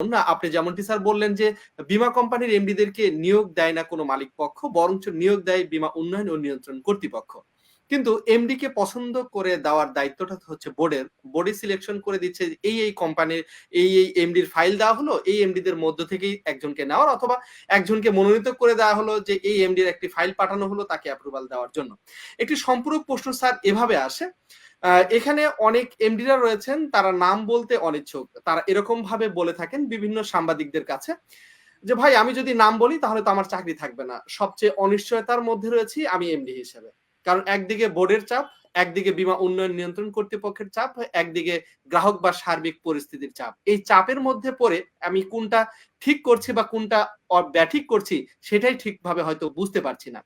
না, আপনি যেমনটি স্যার বললেন যে, বীমা কোম্পানির এমডিদেরকে নিয়োগ দেয় না কোনো মালিক পক্ষ, বরঞ্চ নিয়োগ দেয় বীমা উন্নয়ন ও নিয়ন্ত্রণ কর্তৃপক্ষ। কিন্তু এমডি কে পছন্দ করে দেওয়ার দায়িত্বটা হচ্ছে বোর্ডের। বোর্ডে সিলেকশন করে দিচ্ছে এই এই কোম্পানির, এই এই এমডির ফাইল দেওয়া হলো, এই এমডিদের মধ্য থেকেই একজনকে নেওয়ার অথবা একজনকে মনোনীত করে দেওয়া হলো যে, এই এমডির একটি ফাইল পাঠানো হলো তাকে অ্যাপ্রুভাল দেওয়ার জন্য। একটি সম্পূরক প্রশ্ন স্যার এভাবে আসে এখানে অনেক এমডিরা রয়েছেন, তারা নাম বলতে অনিচ্ছুক। তারা এরকম ভাবে বলে থাকেন বিভিন্ন সাংবাদিকদের কাছে যে, ভাই, আমি যদি নাম বলি, তাহলে তো আমার চাকরি থাকবে না। সবচেয়ে অনিশ্চয়তার মধ্যে রয়েছি আমি এমডি হিসেবে। কারণ একদিকে বোর্ডের চাপ, একদিকে বীমা উন্নয়ন নিয়ন্ত্রণ কর্তৃপক্ষের চাপ, একদিকে গ্রাহক বা সার্বিক পরিস্থিতির চাপ। এই চাপের মধ্যে পড়ে আমি কোনটা ঠিক করছি বা কোনটা ব্যাঠিক করছি, সেটাই ঠিকভাবে হয়তো বুঝতে পারছি না।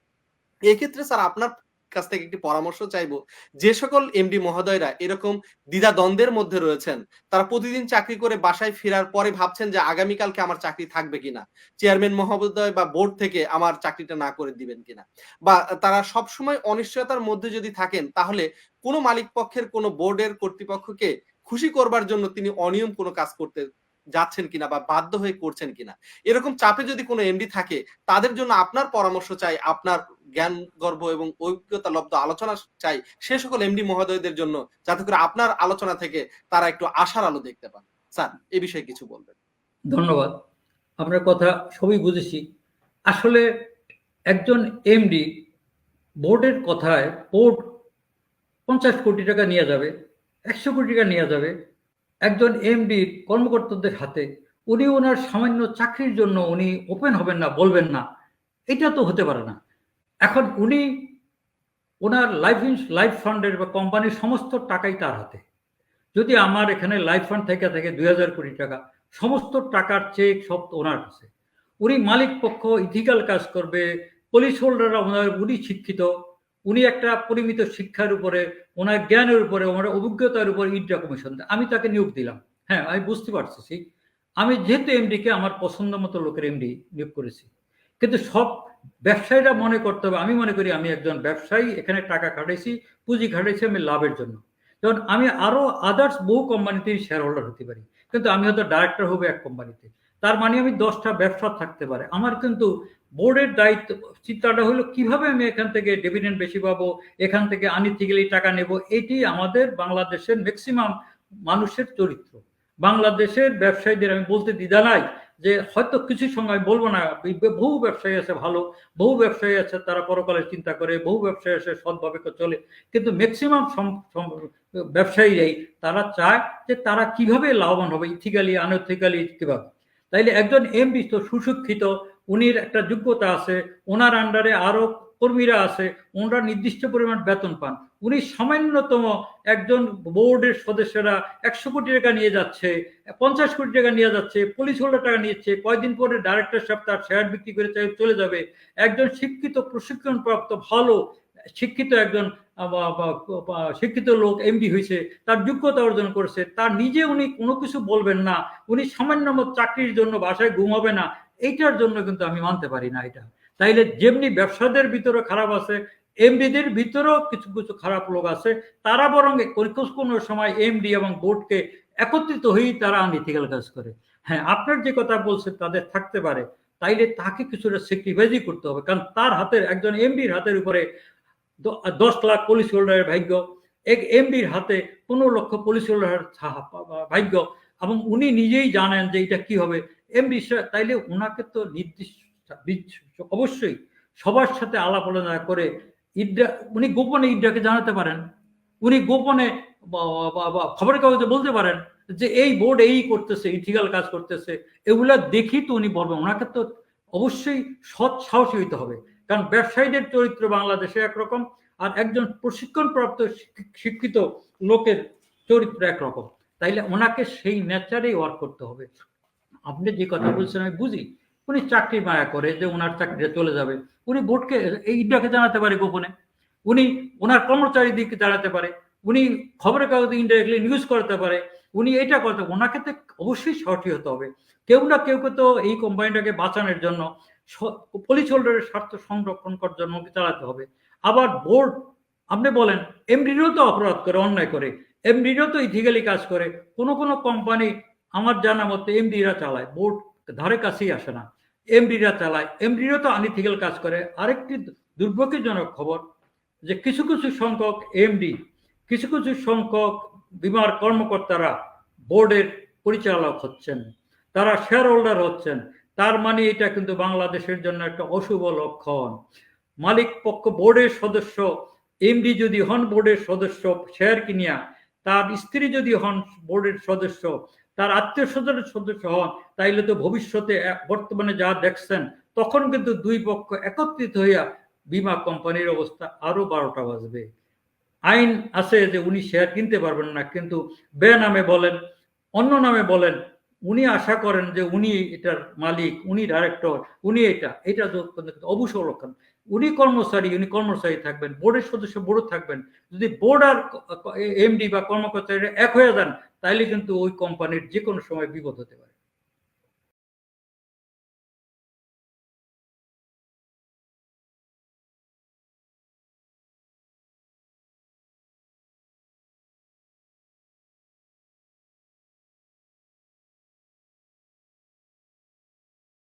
এক্ষেত্রে স্যার, আপনার কাছ থেকে একটি পরামর্শ চাইব। যে সকল এমডি মহোদয়রা এরকম দ্বিধা দ্বন্দ্বের মধ্যে রয়েছেন, তারা প্রতিদিন চাকরি করে বাসায় ফেরার পরে ভাবছেন যে আগামীকালকে আমার চাকরি থাকবে কিনা, চেয়ারম্যান মহোদয় বা বোর্ড থেকে আমার চাকরিটা না করে দিবেন কিনা। বা তারা সব সময় অনিশ্চয়তার মধ্যে যদি থাকেন, তাহলে কোনো মালিক পক্ষের কোনো বোর্ডের কর্তৃপক্ষকে খুশি করবার জন্য তিনি অনিয়ম কোনো কাজ করতে যাচ্ছেন কিনা বা বাধ্য হয়ে করছেন কিনা। এরকম চাপে যদি কোনো এমডি থাকে, তাদের জন্য আপনার পরামর্শ চাই, আপনার জ্ঞান গর্ব এবং অভিজ্ঞতা লব্ধ আলোচনা চাই, সে সকল এমডি মহোদয়দের জন্য, যাতে করে আপনার আলোচনা থেকে তারা একটু আশার আলো দেখতে পান। স্যার, এ বিষয়ে কিছু বলবেন। ধন্যবাদ। আপনার কথা সবই বুঝেছি। আসলে একজন এমডি বোর্ডের কথায় বোর্ড পঞ্চাশ কোটি টাকা নিয়ে যাবে, একশো কোটি টাকা নিয়ে যাবে একজন এমডির কর্মকর্তাদের হাতে। উনি ওনার সামান্য চাকরির জন্য উনি ওপেন হবেন না, বলবেন না। এটা তো হতে পারে না। এখন উনি ওনার লাইফ লাইফ ফান্ডের বা কোম্পানির সমস্ত টাকাই তার হাতে। যদি আমার এখানে লাইফ ফান্ড থেকে থাকে দুই হাজার কোটি টাকা, সমস্ত টাকার চেক সব ওনার কাছে। উনি মালিক পক্ষ ইথিক্যাল কাজ করবে পুলিশ হোল্ডাররা ওনার, উনি শিক্ষিত। উনি একটা পরিমিত শিক্ষার উপরে, ওনার জ্ঞানের উপরে, ওনার অভিজ্ঞতার উপরে ইডরা কমিশন। আমি তাকে নিয়োগ দিলাম। হ্যাঁ আমি বুঝতে পারছি আমি যেহেতু এমডিকে আমার পছন্দ মতো লোকের এমডি নিয়োগ করেছি। কিন্তু সব ব্যবসায়ীরা মনে করতে হবে, আমি মনে করি আমি একজন ব্যবসায়ী, এখানে টাকা খাটাইছি, পুঁজি খাটাইছি আমি লাভের জন্য। যেমন আমি আরও আদার্স বহু কোম্পানিতে শেয়ার হোল্ডার হতে পারি। কিন্তু আমি হয়তো ডাইরেক্টর হব এক কোম্পানিতে তার মানে আমি দশটা ব্যবসা থাকতে পারে। আমার কিন্তু বোর্ডের দায়িত্ব, চিন্তাটা হলো কীভাবে আমি এখান থেকে ডিভিডেন্ড বেশি পাবো, এখান থেকে আনিথিক্যালি টাকা নেব, এটি আমাদের বাংলাদেশের ম্যাক্সিমাম মানুষের চরিত্র। বাংলাদেশের ব্যবসায়ীদের আমি বলতে দ্বিধা নাই যে হয়তো কিছু সময় বলব না, বহু ব্যবসায়ী আছে ভালো, বহু ব্যবসায়ী আছে তারা পরকালের চিন্তা করে, বহু ব্যবসায়ী আছে সৎভাবে চলে। কিন্তু ম্যাক্সিমাম ব্যবসায়ীরাই তারা চায় যে তারা কীভাবে লাভবান হবে ইথিক্যালি আনইথিক্যালি কীভাবে? তাইলে একজন এমপি তো সুশিক্ষিত, উনির একটা যোগ্যতা আছে, ওনার আন্ডারে আরও কর্মীরা আছে, ওনারা নির্দিষ্ট পরিমাণ বেতন পান। উনি সামান্যতম একজন বোর্ডের সদস্যরা একশো কোটি টাকা নিয়ে যাচ্ছে, পঞ্চাশ কোটি টাকা নিয়ে যাচ্ছে পুলিশ হোল্ডার টাকা নিয়েছে কয়দিন পরে ডাইরেক্টর সাহেব তার শেয়ার বিক্রি করে চলে যাবে। একজন শিক্ষিত, প্রশিক্ষণপ্রাপ্ত, ভালো, শিক্ষিত একজন শিক্ষিত লোক এমডি হয়েছে, তার যোগ্যতা অর্জন করেছে, তার নিজে উনি কোনো কিছু বলবেন না, উনি সামান্য চাকরির জন্য বাসায় ঘুমাবে না, এইটার জন্য কিন্তু আমি মানতে পারি না এটা। তাইলে যেমনি ব্যবসাদের ভিতরে খারাপ আছে, এমডিদের ভিতরেও কিছু কিছু খারাপ লোক আছে, তারা বরং কোনো সময় এমডি এবং বোর্ডকে একত্রিত হয়েই তারা আনইথিক্যাল কাজ করে। হ্যাঁ আপনার যে কথা বলছেন তাদের থাকতে পারে, তাইলে তাকে কিছুটা স্যাক্রিফাইসই করতে হবে, কারণ তার হাতের, একজন এমডির হাতের উপরে দশ লাখ পুলিশ হোল্ডারের ভাগ্য। এক এমডির হাতে পনেরো লক্ষ পুলিশ হোল্ডারের ভাগ্য। এবং উনি নিজেই জানেন যে এটা কি হবে। এমডি তাইলে ওনাকে তো নির্দিষ্ট অবশ্যই সবার সাথে আলাপ আলোচনা করে ইড্রা উনি গোপনে ইড্রাকে জানাতে পারেন। উনি গোপনে খবরের কাগজে বলতে পারেন যে এই বোর্ড এই করতেছে ইথিক্যাল কাজ করতেছে। এগুলা দেখি তো উনি বলবেন। ওনাকে তো অবশ্যই সৎ সাহসী হইতে হবে। কারণ ব্যবসায়ীদের চরিত্র বাংলাদেশে একরকম আর একজন প্রশিক্ষণপ্রাপ্ত শিক্ষিত লোকের চরিত্র একরকম। তাইলে ওনাকে সেই নেচারেই ওয়ার্ক করতে হবে। আপনি যে কথা বলছেন আমি বুঝি। উনি চাকরি মায়া করে যে ওনার চাকরিটা চলে যাবে। উনি বোর্ডকে এইটাকে জানাতে পারে গোপনে। উনি ওনার কর্মচারীদেরকে জানাতে পারে। উনি খবরের কাগজে ইনডাইরেক্টলি নিউজ করতে পারে। উনি এটা করতে ওনাকে তো অবশ্যই সঠিক হতে হবে। কেউ না কেউকে তো এই কোম্পানিটাকে বাঁচানোর জন্য হোল্ডারের স্বার্থ সংরক্ষণ করার জন্য চালাতে হবে। আবার বোর্ড আপনি বলেন এমডিরও তো অপরাধ করে, অন্যায় করে। এমডিরও তো ইথিক্যালি কাজ করে। কোনো কোনো কোম্পানি আমার জানা মতে এমডিরা চালায়। বোর্ড ধারে কাছেই আসে না। এমডিরা চালায়। এমডিরা তো আনইথিক্যাল কাজ করে। আরেকটি দুর্ভাগ্যজনক খবর, যে কিছু কিছু সংখ্যক এমডি কিছু কিছু সংখ্যক বিমার কর্মকর্তারা বোর্ডের পরিচালক হচ্ছেন। তারা শেয়ার হোল্ডার হচ্ছেন। তার মানে এটা কিন্তু বাংলাদেশের জন্য একটা অশুভ লক্ষণ। মালিক পক্ষ বোর্ডের সদস্য, এমডি যদি হন বোর্ডের সদস্য, শেয়ার কিনিয়া, তার স্ত্রী যদি হন বোর্ডের সদস্য, তার আত্মীয় স্বজনের সদস্য হন, তাইলে তো ভবিষ্যতে বর্তমানে যা দেখছেন, তখন কিন্তু দুই পক্ষ একত্রিত হইয়া বিমা কোম্পানির অবস্থা আরও বারোটা বাজবে। আইন আছে যে উনি শেয়ার কিনতে পারবেন না, কিন্তু বে নামে বলেন, অন্য নামে বলেন উনি আশা করেন যে উনি এটার মালিক, উনি ডাইরেক্টর উনি এটা এটা অবসর লক্ষণ উনি কর্মচারী উনি কর্মচারী থাকবেন, বোর্ডের সদস্য, বোর্ড থাকবেন। যদি বোর্ড আর এমডি বা কর্মকর্তারা এক হয়ে যান, তাইলে কিন্তু ওই কোম্পানির যে কোনো সময় বিপদ হতে পারে।